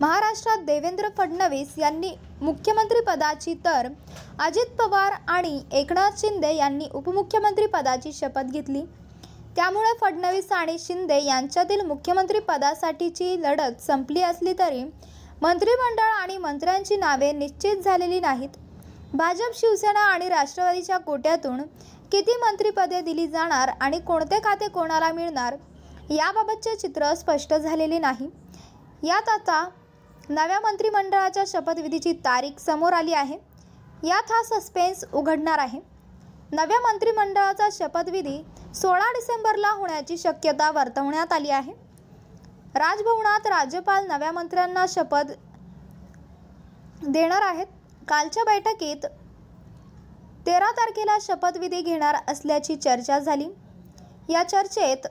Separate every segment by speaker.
Speaker 1: महाराष्ट्रात देवेंद्र फडणवीस यांनी मुख्यमंत्रीपदाची तर अजित पवार आणि एकनाथ शिंदे यांनी उपमुख्यमंत्रीपदाची शपथ घेतली. त्यामुळे फडणवीस आणि शिंदे यांच्यातील मुख्यमंत्रीपदासाठीची लढत संपली असली तरी मंत्रिमंडळ आणि मंत्र्यांची नावे निश्चित झालेली नाहीत. भाजप शिवसेना आणि राष्ट्रवादीच्या कोट्यातून किती मंत्रिपदे दिली जाणार आणि कोणते खाते कोणाला मिळणार याबाबतचे चित्र स्पष्ट झालेले नाही. यात आता नव्या मंत्रिमंडळाच्या शपथविधीची तारीख समोर आली आहे. यात हा सस्पेन्स उघडणार आहे. नव्या मंत्रिमंडळाचा शपथविधी सोळा डिसेंबरला होण्याची शक्यता वर्तवण्यात आली आहे. राजभवनात राज्यपाल नव्या मंत्र्यांना शपथ देणार आहेत. कालच्या बैठकीत तेरा तारखेला शपथविधी घेणार असल्याची चर्चा झाली. या चर्चेत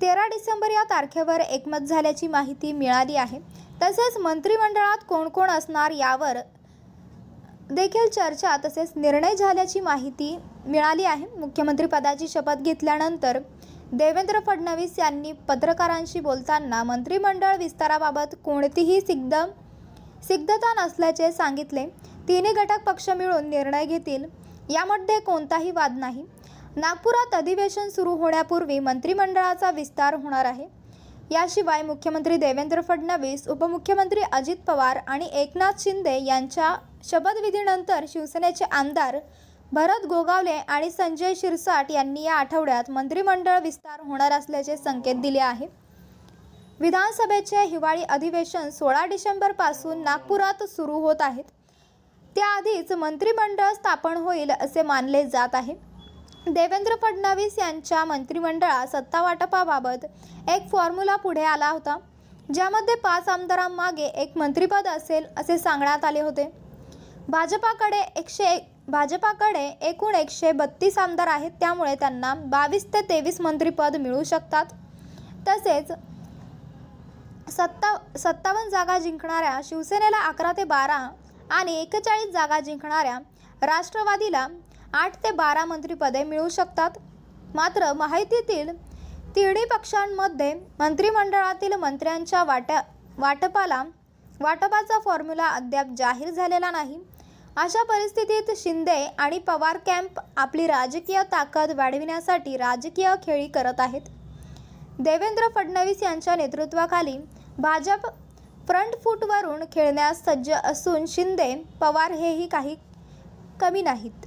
Speaker 1: तेरा डिसेंबर या तारखेवर एकमत झाल्याची माहिती मिळाली आहे. तसेच मंत्रिमंडळात कोण कोण असणार यावर देखील चर्चा तसेच निर्णय झाल्याची माहिती मिळाली आहे. मुख्यमंत्रीपदाची शपथ घेतल्यानंतर देवेंद्र फडणवीस यांनी पत्रकारांशी बोलताना मंत्रिमंडळ विस्ताराबाबत कोणतीही सिद्ध सिद्धता नसल्याचे सांगितले. तिन्ही घटक पक्ष मिळून निर्णय घेतील यामध्ये कोणताही वाद नाही. नागपुरात अधिवेशन सुरू होण्यापूर्वी मंत्रिमंडळाचा विस्तार होणार आहे. याशिवाय मुख्यमंत्री देवेंद्र फडणवीस उपमुख्यमंत्री अजित पवार आणि एकनाथ शिंदे यांच्या शपथविधीनंतर शिवसेनेचे आमदार भरत गोगावले आणि संजय शिरसाट यांनी या आठवड्यात मंत्रिमंडळ विस्तार होणार असल्याचे संकेत दिले आहे. विधानसभेचे हिवाळी अधिवेशन सोळा डिसेंबरपासून नागपुरात सुरू होत आहेत त्याआधीच मंत्रिमंडळ स्थापन होईल असे मानले जात आहे. देवेंद्र फडणवीस यांच्या मंत्रिमंडळात सत्तावाटपाबाबत एक फॉर्म्युला पुढे आला होता ज्यामध्ये पाच आमदारांमागे एक मंत्रिपद असेल असे सांगण्यात आले होते. भाजपाकडे एकशे एक भाजपाकडे एकूण एकशे बत्तीस आमदार आहेत त्यामुळे त्यांना बावीस ते तेवीस मंत्रिपद मिळू शकतात. तसेच सत्ता सत्तावन्न जागा जिंकणाऱ्या शिवसेनेला अकरा ते बारा आणि एकेचाळीस जागा जिंकणाऱ्या राष्ट्रवादीला आठ ते बारा मंत्रिपदे मिळू शकतात. मात्र माहितीतील तिन्ही पक्षांमध्ये मंत्रिमंडळातील मंत्र्यांच्या वाट्या वाटपाला वाटपाचा फॉर्म्युला अद्याप जाहीर झालेला नाही. अशा परिस्थितीत शिंदे आणि पवार कॅम्प आपली राजकीय ताकद वाढविण्यासाठी राजकीय खेळी करत आहेत. देवेंद्र फडणवीस यांच्या नेतृत्वाखाली भाजप फ्रंट फूटवरून खेळण्यास सज्ज असून शिंदे पवार हेही काही कमी नाहीत.